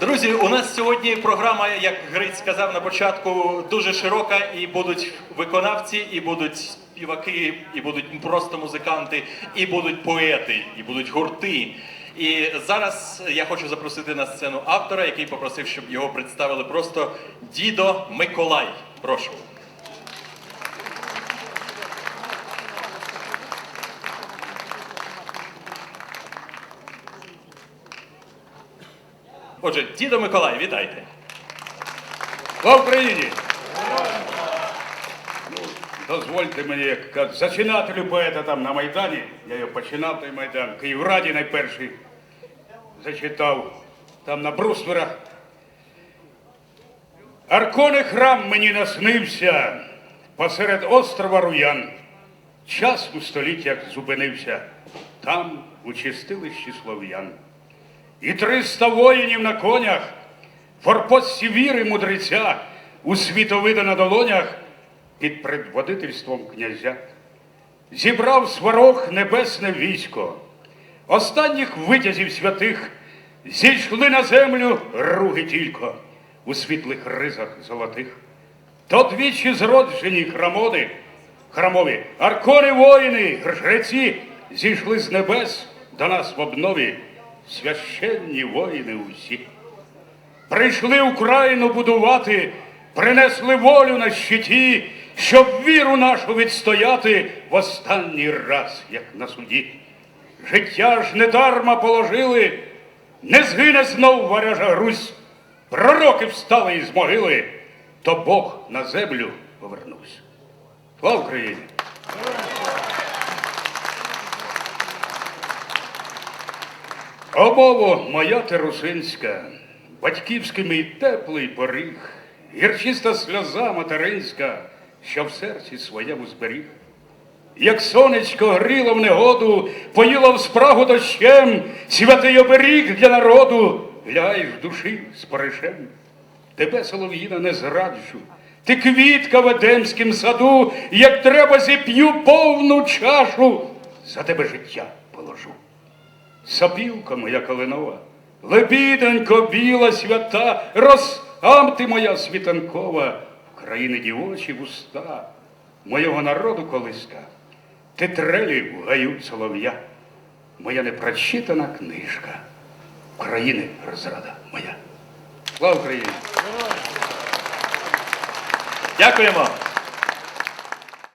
Друзі, у нас сьогодні програма, як Гриць сказав на початку, дуже широка, і будуть виконавці, і будуть співаки, і будуть просто музиканти, і будуть поети, і будуть гурти. І зараз я хочу запросити на сцену автора, який попросив, щоб його представили просто Дідо Миколай. Прошу. Отже, Дідо Миколай, вітайте. Слава Україні! Ну, дозвольте мені, як зачинателю поета там на Майдані. Я його починав той Майдан. Київраді найперший зачитав там на брустверах. Аркони храм мені наснився посеред острова Руян. Час у століттях зупинився там, у чистилищі слов'ян. І триста воїнів на конях, форпостці віри мудреця, у світовида на долонях під предводительством князя. Зібрав сварог небесне військо, останніх витязів святих зійшли на землю руги тілько у світлих ризах золотих. То двічі зроджені храмони, храмові, аркони воїни, жреці зійшли з небес до нас в обнові, священні воїни усі. Прийшли Україну будувати, принесли волю на щиті, щоб віру нашу відстояти в останній раз, як на суді. Життя ж недарма положили, не згине знов варяжа Русь. Пророки встали із могили, то Бог на землю повернувся. Слава Україні! О, мово, моя терусинська, батьківський мій теплий поріг, гірчиста сльоза материнська, що в серці своєму зберіг. Як сонечко гріло в негоду, поїло в спрагу дощем, святий оберіг для народу, лягаєш в душі з паришем. Тебе, солов'їна, не зраджу, ти квітка в Едемськім саду, як треба зіп'ю повну чашу, за тебе життя положу. Сопілка моя калинова, лебідонько біла свята, розам ти моя світанкова, в країни дівочі вуста, моєго народу колиска, ти трелі гаю солов'я, моя непрочитана книжка, України розрада моя. Слава Україні! Дякуємо.